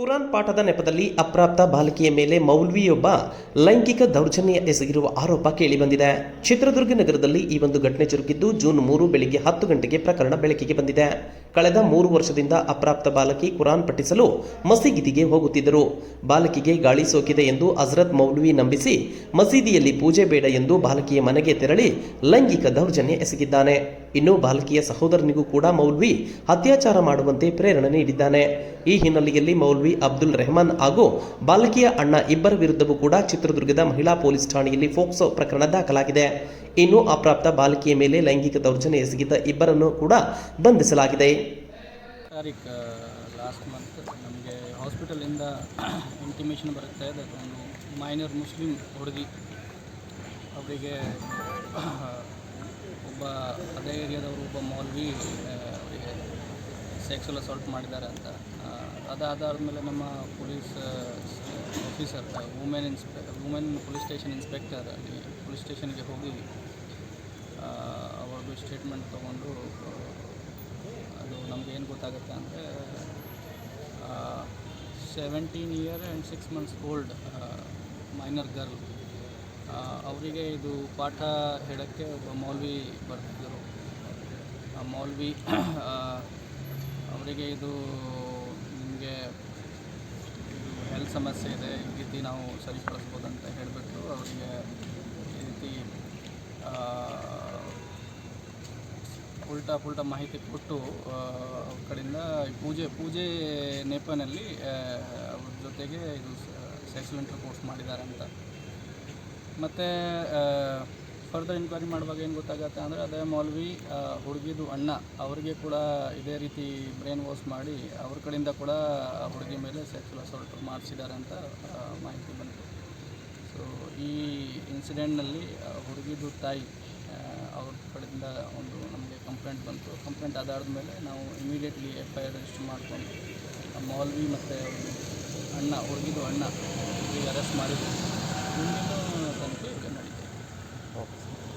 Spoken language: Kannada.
ಕುರಾನ್ ಪಾಠದ ನೆಪದಲ್ಲಿ ಅಪ್ರಾಪ್ತ ಬಾಲಕಿಯ ಮೇಲೆ ಮೌಲ್ವಿಯೊಬ್ಬ ಲೈಂಗಿಕ ದೌರ್ಜನ್ಯ ಎಸಗಿರುವ ಆರೋಪ ಕೇಳಿಬಂದಿದೆ. ಚಿತ್ರದುರ್ಗ ನಗರದಲ್ಲಿ ಈ ಒಂದು ಘಟನೆ ಜರುಗಿದ್ದು ಜೂನ್ ಮೂರು ಬೆಳಿಗ್ಗೆ ಹತ್ತು ಗಂಟೆಗೆ ಪ್ರಕರಣ ಬೆಳಕಿಗೆ ಬಂದಿದೆ. ಕಳೆದ ಮೂರು ವರ್ಷದಿಂದ ಅಪ್ರಾಪ್ತ ಬಾಲಕಿ ಕುರಾನ್ ಪಠಿಸಲು ಮಸೀದಿಗೆ ಹೋಗುತ್ತಿದ್ದರು. ಬಾಲಕಿಗೆ ಗಾಳಿ ಸೋಕಿದೆ ಎಂದು ಹಜರತ್ ಮೌಲ್ವಿ ನಂಬಿಸಿ ಮಸೀದಿಯಲ್ಲಿ ಪೂಜೆ ಬೇಡ ಎಂದು ಬಾಲಕಿಯ ಮನೆಗೆ ತೆರಳಿ ಲೈಂಗಿಕ ದೌರ್ಜನ್ಯ ಎಸಗಿದ್ದಾನೆ. ಇನ್ನು ಬಾಲಕಿಯ ಸಹೋದರನಿಗೂ ಕೂಡ ಮೌಲ್ವಿ ಅತ್ಯಾಚಾರ ಮಾಡುವಂತೆ ಪ್ರೇರಣೆ ನೀಡಿದ್ದಾನೆ. ಈ ಹಿನ್ನೆಲೆಯಲ್ಲಿ ಮೌಲ್ವಿ ಅಬ್ದುಲ್ ರೆಹಮಾನ್ ಹಾಗೂ ಬಾಲಕಿಯ ಅಣ್ಣ ಇಬ್ಬರ ವಿರುದ್ಧವೂ ಕೂಡ ಚಿತ್ರದುರ್ಗದ ಮಹಿಳಾ ಪೊಲೀಸ್ ಠಾಣೆಯಲ್ಲಿ ಫೋಕ್ಸೋ ಪ್ರಕರಣ ದಾಖಲಾಗಿದೆ. ಇನ್ನು ಅಪ್ರಾಪ್ತ ಬಾಲಕಿಯ ಮೇಲೆ ಲೈಂಗಿಕ ದೌರ್ಜನ್ಯ ಎಸಗಿದ ಇಬ್ಬರನ್ನು ಕೂಡ ಬಂಧಿಸಲಾಗಿದೆ. ಮಂತ್ ನಮಗೆ ಹಾಸ್ಪಿಟಲಿಂದ ಇಂಟಿಮೇಷನ್ ಬರುತ್ತೆ. ಒಂದು ಮೈನರ್ ಮುಸ್ಲಿಂ ಹುಡುಗಿ. ಅವರಿಗೆ ಒಬ್ಬ ಅದೇ ಏರಿಯಾದವರು, ಒಬ್ಬ ಮೌಲ್ವಿ ಅವರಿಗೆ ಸೆಕ್ಸುಲ್ ಅಸಾಲ್ಟ್ ಮಾಡಿದ್ದಾರೆ ಅಂತ ಆ, ಮೇಲೆ ನಮ್ಮ police officer women inspector women police station inspector ಅಲ್ಲಿ ಪೊಲೀಸ್ ಸ್ಟೇಷನ್ಗೆ ಹೋಗಿ ಅವ್ರದ್ದು ಸ್ಟೇಟ್ಮೆಂಟ್ ತೊಗೊಂಡು ಅದು ನಮ್ಗೆ ಏನು ಗೊತ್ತಾಗುತ್ತೆ ಅಂದರೆ seventeen year and six months old minor girl ಅವರಿಗೆ ಇದು ಪಾಠ ಹೇಳೋಕ್ಕೆ ಒಬ್ಬ ಮೌಲ್ವಿ ಬರ್ತಿದ್ದರು. ಆ ಮೌಲ್ವಿ ಅವರಿಗೆ ಇದು ಸಮಸ್ಯೆ ಇದೆ, ಈ ರೀತಿ ನಾವು ಸರಿಪಡಿಸ್ಬೋದು ಅಂತ ಹೇಳಿಬಿಟ್ಟು ಅವರಿಗೆ ಈ ರೀತಿ ಉಲ್ಟಾ ಪುಲ್ಟಾ ಮಾಹಿತಿ ಕೊಟ್ಟು ಕಡೆಯಿಂದ ಪೂಜೆ ಪೂಜೆ ನೆಪನಲ್ಲಿ ಅವ್ರ ಜೊತೆಗೆ ಇದು ಸೆಕ್ಸುವಲ್ ಇಂಟರ್ಕೋರ್ಸ್ ಮಾಡಿದ್ದಾರೆ ಅಂತ ಮತ್ತು ಫರ್ದರ್ ಎನ್ಕ್ವೈರಿ ಮಾಡುವಾಗ ಏನು ಗೊತ್ತಾಗತ್ತೆ ಅಂದರೆ ಅದೇ ಮೌಲ್ವಿ ಹುಡುಗಿದು ಅಣ್ಣ, ಅವರಿಗೆ ಕೂಡ ಇದೇ ರೀತಿ ಬ್ರೈನ್ ವಾಶ್ ಮಾಡಿ ಅವ್ರ ಕಡೆಯಿಂದ ಕೂಡ ಹುಡುಗಿ ಮೇಲೆ ಸೆಕ್ಸುವಲ್ ಅಸಾಲ್ಟ್ ಮಾಡಿಸಿದ್ದಾರೆ ಅಂತ ಮಾಹಿತಿ ಬಂತು. ಸೊ ಈ ಇನ್ಸಿಡೆಂಟ್ನಲ್ಲಿ ಹುಡುಗಿದು ತಾಯಿ ಅವ್ರ ಕಡೆಯಿಂದ ಒಂದು ನಮಗೆ ಕಂಪ್ಲೇಂಟ್ ಬಂತು. ಕಂಪ್ಲೇಂಟ್ ಅದಾದ್ಮೇಲೆ ನಾವು immediately F I R register ಮಾಡಿಕೊಂಡು ಮೌಲ್ವಿ ಮತ್ತು ಅಣ್ಣ, ಹುಡುಗಿದು ಅಣ್ಣ ಅರೆಸ್ಟ್ ಮಾಡಿದ್ವಿ. ಮುಂದಿನ ತನಿಖೆ ಈಗ opposite.